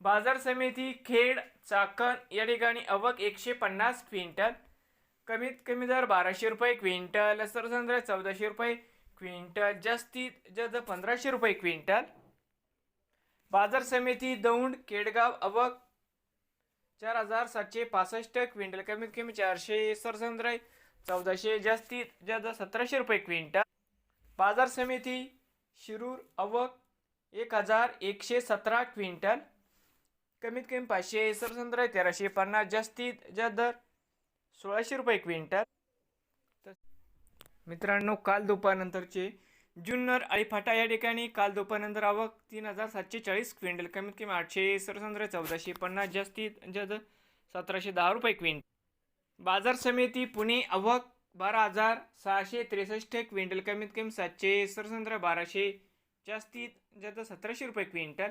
बाजार समिती खेड चाकण या ठिकाणी अवक एकशे पन्नास क्विंटल कमीत कमी दर बाराशे रुपये क्विंटल सरसंद्र चौदाशे रुपये क्विंटल जास्तीत जास्त पंधराशे रुपये क्विंटल. बाजार समिती दौंड केडगाव अवक चार हजार सातशे पासष्ट क्विंटल कमीत कमी चारशे सरसंद्र चौदाशे जास्तीत जास्त सतराशे रुपये क्विंटल. बाजार समिती शिरूर अवक एक हजार एकशे सतरा क्विंटल. कमीत कमी पाचशे सरसंद्र तेराशे पन्नास जास्तीत जास्त दर सोळाशे रुपये क्विंटल. तर मित्रांनो काल दुपारनंतरचे जुन्नर आणि फाटा या ठिकाणी काल दुपारनंतर आवक तीन हजार सातशे चाळीस क्विंटल. कमीत कमी आठशे सरसंद्र चौदाशे पन्नास जास्तीत जास्त सतराशे दहा रुपये क्विंटल. बाजार समिती पुणे आवक बारा हजार सहाशे त्रेसष्ट क्विंटल. कमीत कमी सातशे सरसंद्र बाराशे जास्तीत जास्त सतराशे रुपये क्विंटल.